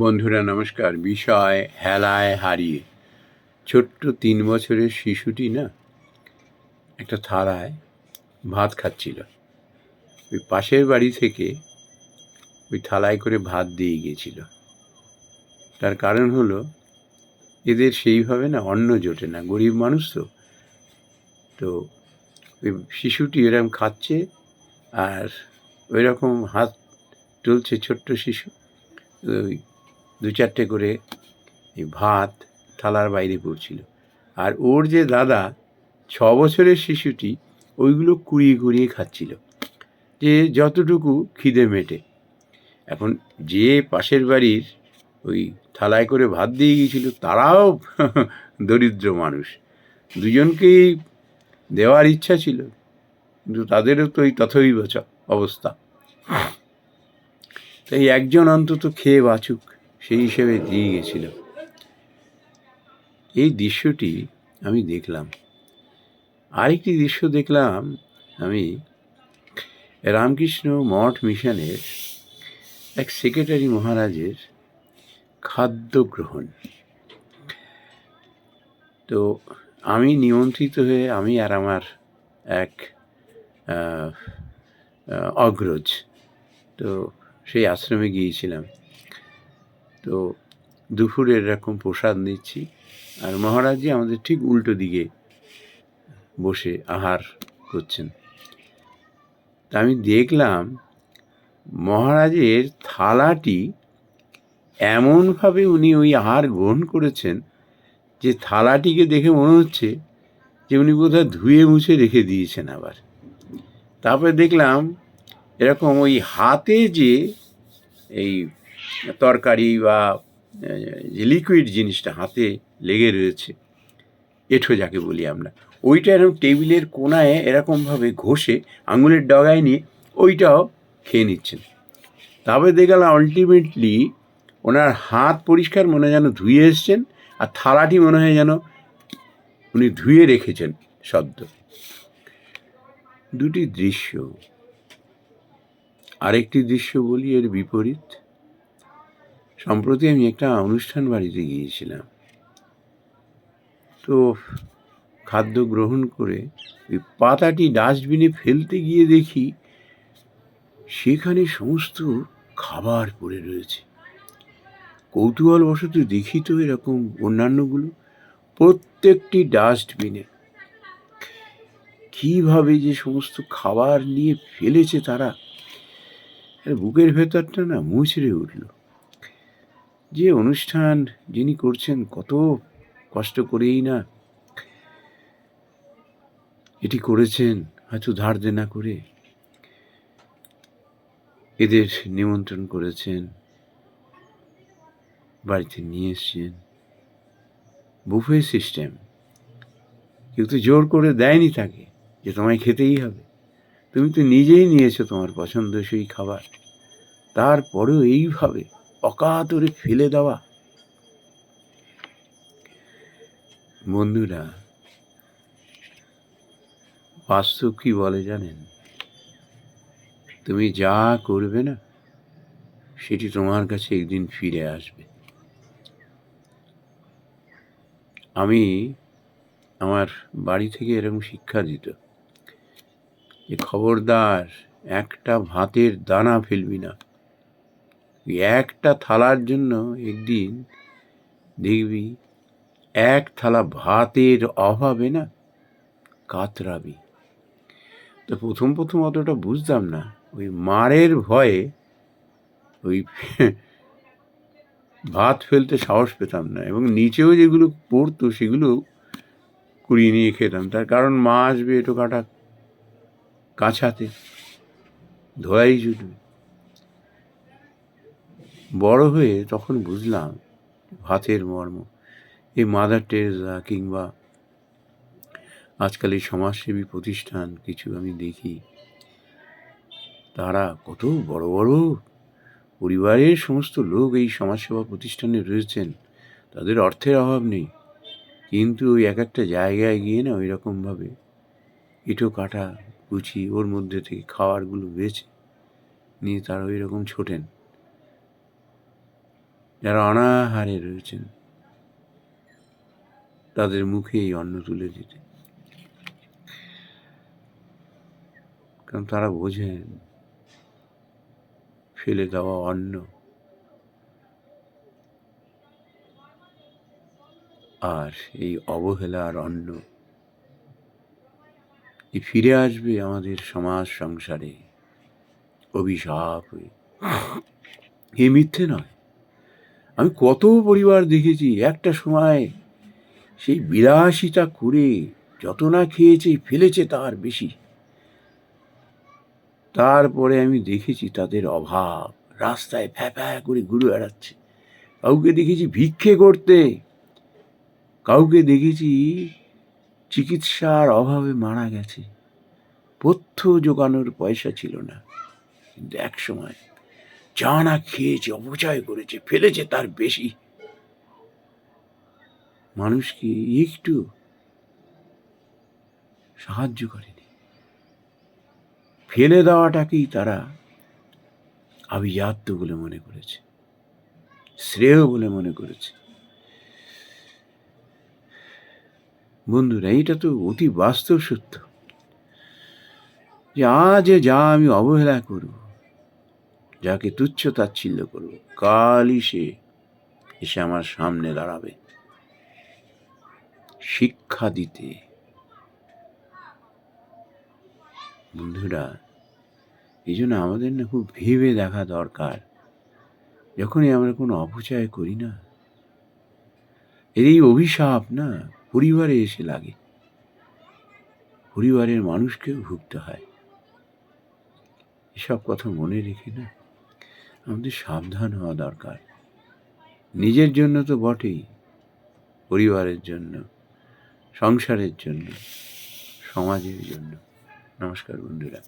বন্ধুরা, নমস্কার। বিষয় হেলায় হারিয়ে। ছোট্ট তিন বছরের শিশুটি না, একটা থালায় ভাত খাচ্ছিল। ওই পাশের বাড়ি থেকে ওই থালায় করে ভাত দিয়ে গিয়েছিল। তার কারণ হলো, এদের সেইভাবে না অন্ন জোটে না। গরিব মানুষ তো। তো ওই শিশুটি এরকম খাচ্ছে আর ওই রকম হাত তুলছে ছোট্ট শিশু। ওই দু চারটে করে এই ভাত থালার বাইরে পড়ছিল। আর ওর যে দাদা ছ বছরের শিশুটি, ওইগুলো কুড়িয়ে কুড়িয়ে খাচ্ছিল। যে যতটুকু খিদে মেটে। এখন যে পাশের বাড়ির ওই থালায় করে ভাত দিয়ে গিয়েছিল, তারাও দরিদ্র মানুষ। দুজনকেই দেওয়ার ইচ্ছা ছিল, কিন্তু তাদেরও তো এই তথই অবস্থা। তাই একজন অন্তত খেয়ে বাঁচুক। সেই হিসেবে দিয়ে গেছিল এই দৃশ্যটি আমি দেখলাম। আরেকটি দৃশ্য দেখলাম আমি। রামকৃষ্ণ মঠ মিশনের এক সেক্রেটারি মহারাজের খাদ্য গ্রহণ। তো আমি নিমন্ত্রিত হয়ে আমি আর আমার এক অগ্রজ, তো সেই আশ্রমে গিয়েছিলাম। তো দুপুরে এরকম প্রসাদ নিচ্ছি। আর মহারাজজি আমাদের ঠিক উল্টো দিকে বসে আহার করছেন। তা আমি দেখলাম মহারাজের থালাটি এমনভাবে উনি ওই আহার গ্রহণ করেছেন যে থালাটিকে দেখে মনে হচ্ছে যে উনি বোধহয় ধুয়ে মুছে রেখে দিয়েছেন আবার। তারপরে দেখলাম এরকম ওই হাতে যে এই তরকারি বা যে লিকুইড জিনিসটা হাতে লেগে রয়েছে। এঁঠো যাকে বলি আমরা। ওইটা এরকম টেবিলের কোনায় এরকমভাবে ঘষে আঙুলের ডগায় নিয়ে ওইটাও খেয়ে নিচ্ছেন। তারপরে দেখলাম আলটিমেটলি ওনার হাত পরিষ্কার মনে যেন ধুয়ে এসছেন আর থালাটি মনে হয় যেন উনি ধুয়ে রেখেছেন সদ্য। দুটি দৃশ্য। আরেকটি দৃশ্য বলি এর বিপরীত। সম্প্রতি আমি একটা অনুষ্ঠান বাড়িতে গিয়েছিলাম। তো খাদ্য গ্রহণ করে ওই পাতাটি ডাস্টবিনে ফেলতে গিয়ে দেখি সেখানে সমস্ত খাবার পড়ে রয়েছে। কৌতূহলবশত দেখি তো এরকম অন্যান্যগুলো প্রত্যেকটি ডাস্টবিনে। কীভাবে যে সমস্ত খাবার নিয়ে ফেলেছে তারা বুকের ভেতরটা না মুচড়ে উঠল। যে অনুষ্ঠান যিনি করছেন কত কষ্ট করেই না এটি করেছেন, হয়তো ধার দেনা করে। এদের নিমন্ত্রণ করেছেন, বাড়িতে নিয়ে এসছেন। Buffet system. কেউ তো জোর করে দেয়নি তাকে, যে তোমায় খেতেই হবে। তুমি তো নিজেই নিয়েছো তোমার পছন্দসই খাবার। তারপরেও এইভাবে অকাতরে ফেলে দেওয়া। বন্ধুরা বাস্তব কি বলে জানেন? তুমি যা করবে না, সেটি তোমার কাছে একদিন ফিরে আসবে। আমি আমার বাড়ি থেকে এরকম শিক্ষা দিত যে খবরদার একটা ভাতের দানা ফেলবি না। একটা থালার জন্য একদিন দেখবি, এক থালা ভাতের অভাবে না কাতরাবি। তো প্রথম প্রথম অতটা বুঝতাম না। ওই মারের ভয়ে ওই ভাত ফেলতে সাহস পেতাম না এবং নিচেও যেগুলো পড়তো সেগুলো কুড়িয়ে নিয়ে খেতাম। তার কারণ মা আসবে এটো কাটা কাছাতে, ধোয়াই জুটবে বড় হয়ে তখন বুঝলাম ভাতের মর্ম। এই মাদার টেরেসা কিংবা আজকাল এই সমাজসেবী প্রতিষ্ঠান কিছু আমি দেখি। তারা কত বড় বড় পরিবারের সমস্ত লোক এই সমাজসেবা প্রতিষ্ঠানে রয়েছেন। তাদের অর্থের অভাব নেই। কিন্তু ওই এক একটা জায়গায় গিয়ে না ওই রকমভাবে ইটো কাটা গুছি ওর মধ্যে থেকে খাবারগুলো বেছে নিয়ে তারা ওই রকম ছোটেন। যারা অনাহারে রয়েছেন, তাদের মুখে এই অন্ন তুলে দিতে। কারণ তারা বোঝেন, ফেলে দেওয়া অন্ন আর এই অবহেলার অন্ন এ ফিরে আসবে আমাদের সমাজ সংসারে? অভিশাপ হয়ে। এ মিথ্যে নয়। আমি কত পরিবার দেখেছি, একটা সময় সেই বিলাসিতা করে যত না খেয়েছে, ফেলেছে তার বেশি। তারপরে আমি দেখেছি তাদের অভাব, রাস্তায় ফ্যাফ্যা করে ঘুরে বেড়াচ্ছে। কাউকে দেখেছি ভিক্ষে করতে, কাউকে দেখেছি চিকিৎসার অভাবে মারা গেছে। পথ্য জোগানোর পয়সা ছিল না। কিন্তু এক সময় যা না খেয়েছে অপচয় করেছে, ফেলেছে তার বেশি। মানুষকে একটু সাহায্য করেনি। ফেলে দেওয়াটাকেই তারা আভিজাত্য বলে মনে করেছে, শ্রেয় বলে মনে করেছে। বন্ধুরা, এটা তো অতি বাস্তব সত্য যে আজ যা আমি অবহেলা করব যাকে তুচ্ছ তাচ্ছিল্য করব কালই সে এসে আমার সামনে দাঁড়াবে। শিক্ষা দিতে। বন্ধুরা, এই জন্য আমাদের না খুব ভেবে দেখা দরকার। যখনই আমরা কোনো অপচয় করি না, এর এই অভিশাপ না পরিবারে এসে লাগে। পরিবারের মানুষকেও ভুগতে হয়। এসব কথা মনে রেখে না আমাদের সাবধান হওয়া দরকার। নিজের জন্য তো বটেই, পরিবারের জন্য, সংসারের জন্য, সমাজের জন্য। নমস্কার বন্ধুরা।